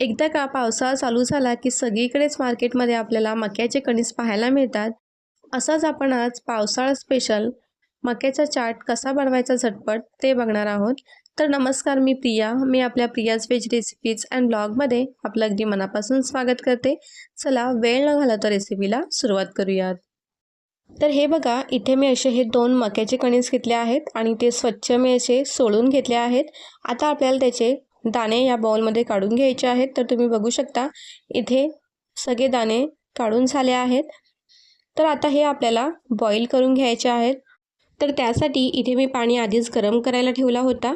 एकदा का पावसाळा चालू झाला की सगळीकडेच मार्केटमध्ये आपल्याला मक्याचे कणीस पाहायला मिळतात? असाच आपण आज पावसाळा स्पेशल मक्याचा चाट कसा बनवायचा झटपट ते बघणार आहोत. तर नमस्कार मी प्रिया. मी आपल्या प्रियाज व्हेज रेसिपीज अँड ब्लॉगमध्ये आपलं अगदी मनापासून स्वागत करते. चला वेळ न घालवता रेसिपीला सुरुवात करूयात. तर हे बघा इथे मी असे हे दोन मक्याचे कणीस घेतले आहेत आणि ते स्वच्छ मी असे सोडून घेतले आहेत. आता आपल्याला त्याचे दाणे या बाउलमध्ये काढून घ्यायचे आहेत. तर तुम्ही बघू शकता इथे सगळे दाणे काढून झाले आहेत. तर आता हे आपल्याला बॉईल करून घ्यायचे आहेत. तर त्यासाठी इथे मी पाणी आधीच गरम करायला ठेवला होता.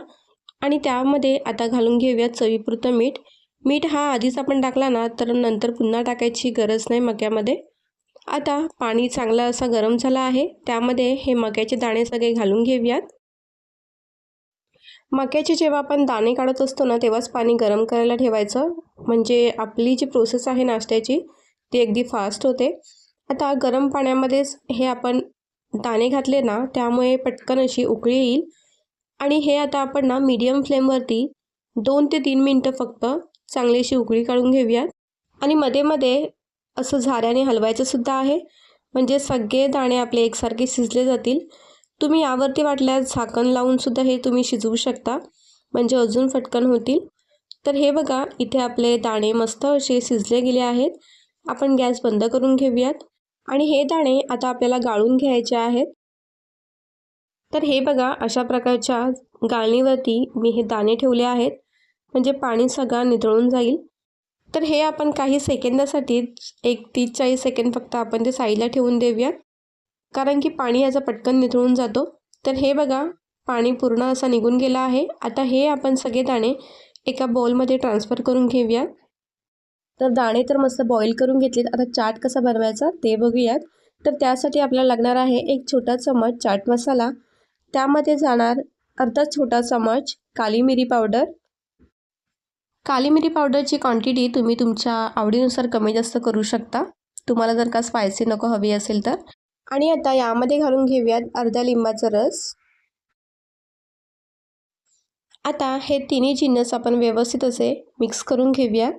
आणि त्यामध्ये आता घालून घेऊयात चवीपुरतं मीठ. मीठ हा आधीच आपण टाकला ना तर नंतर पुन्हा टाकायची गरज नाही मक्यामध्ये. आता पाणी चांगला असा गरम झाला आहे. त्यामध्ये हे मक्याचे दाणे सगळे घालून घेऊयात. मक्याचे जेव्हा आपण दाणे काढत असतो ना तेव्हाच पाणी गरम करायला ठेवायचं. म्हणजे आपली जी प्रोसेस आहे नाश्त्याची ती अगदी फास्ट होते. आता गरम पाण्यामध्येच हे आपण दाणे घातले ना त्यामुळे पटकन अशी उकळी येईल. आणि हे आता आपण ना मीडियम फ्लेमवरती दोन ते तीन मिनटं फक्त चांगलीशी उकळी काढून घेऊयात. आणि मध्ये मध्ये असं झाऱ्याने हलवायचं सुद्धा आहे. म्हणजे सगळे दाणे आपले एकसारखे शिजले जातील. तुम्ही यावरती वाटल्यास झाकण लावूनसुद्धा हे तुम्ही शिजवू शकता. म्हणजे अजून फटकन होतील. तर हे बघा इथे आपले दाणे मस्त असे शिजले गेले आहेत. आपण गॅस बंद करून घेऊयात. आणि हे दाणे आता आपल्याला गाळून घ्यायचे आहेत. तर हे बघा अशा प्रकारच्या गाळणीवरती मी हे दाणे ठेवले आहेत. म्हणजे पाणी सगळं नितळून जाईल. तर हे आपण काही सेकंदासाठी एक तीस चाळीस सेकंद फक्त आपण ते साईडला ठेवून देऊयात. कारण की पाणी याचं पटकन निथळून जातो. तर हे बघा पाणी पूर्ण असं निघून गेलं आहे. आता हे आपण सगळे दाणे एका बॉलमध्ये ट्रान्सफर करून घेऊयात. तर दाणे तर मस्त बॉईल करून घेतलेत. आता चाट कसा बनवायचा ते बघूयात. तर त्यासाठी आपल्याला लागणार आहे एक छोटा चमच चाट मसाला. त्यामध्ये जाणार अर्धा छोटा चमच काली मिरी पावडर काली मिरी पावडरची क्वांटिटी तुम्ही तुमच्या आवडीनुसार कमी जास्त करू शकता. तुम्हाला जर का स्पायसी नको हवी असेल तर. आणि आता यामध्ये घालून घेऊयात अर्ध्या लिंबाचा रस. आता हे तिन्ही जिन्नस आपण व्यवस्थित असे मिक्स करून घेऊयात.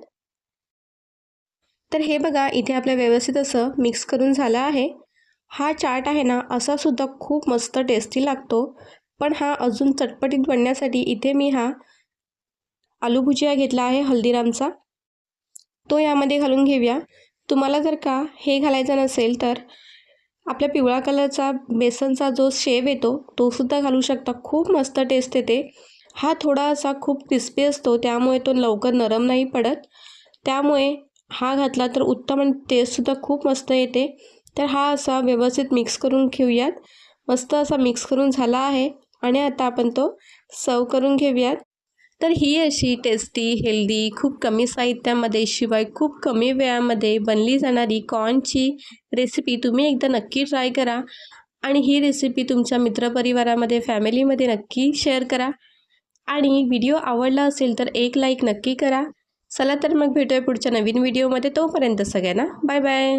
तर हे बघा इथे आपल्या व्यवस्थित असं मिक्स करून झालं आहे. हा चाट आहे ना असा सुद्धा खूप मस्त टेस्टी लागतो. पण हा अजून चटपटीत बनण्यासाठी इथे मी हा आलू भुजिया घेतला आहे हल्दीरामचा. तो यामध्ये घालून घेऊया. तुम्हाला जर का हे घालायचं नसेल तर आपल्या पिवळा कलरचा बेसनचा जो शेव येतो तो सुद्धा घालू शकता. खूप मस्त टेस्ट येते. हा थोडासा खूप क्रिस्पी असतो त्यामुळे तो लवकर नरम नाही पडत. त्यामुळे हा घातला तर उत्तम आणि टेस्टसुद्धा खूप मस्त येते. तर हा असा व्यवस्थित मिक्स करून घेऊयात. मस्त असा मिक्स करून झाला आहे. आणि आता आपण तो सर्व करून घेऊयात. तर ही अशी टेस्टी हेल्दी खूप कमी साहित्यामध्ये शिवाय खूप कमी वेळामध्ये बनली जाणारी कॉर्नची रेसिपी तुम्ही एकदा नक्की ट्राय करा. आणि ही रेसिपी तुमच्या मित्रपरिवारामध्ये फॅमिलीमध्ये नक्की शेअर करा. आणि व्हिडिओ आवडला असेल तर एक लाईक नक्की करा. चला तर मग भेटूया पुढच्या नवीन व्हिडिओमध्ये तोपर्यंत सगळ्यांना बाय बाय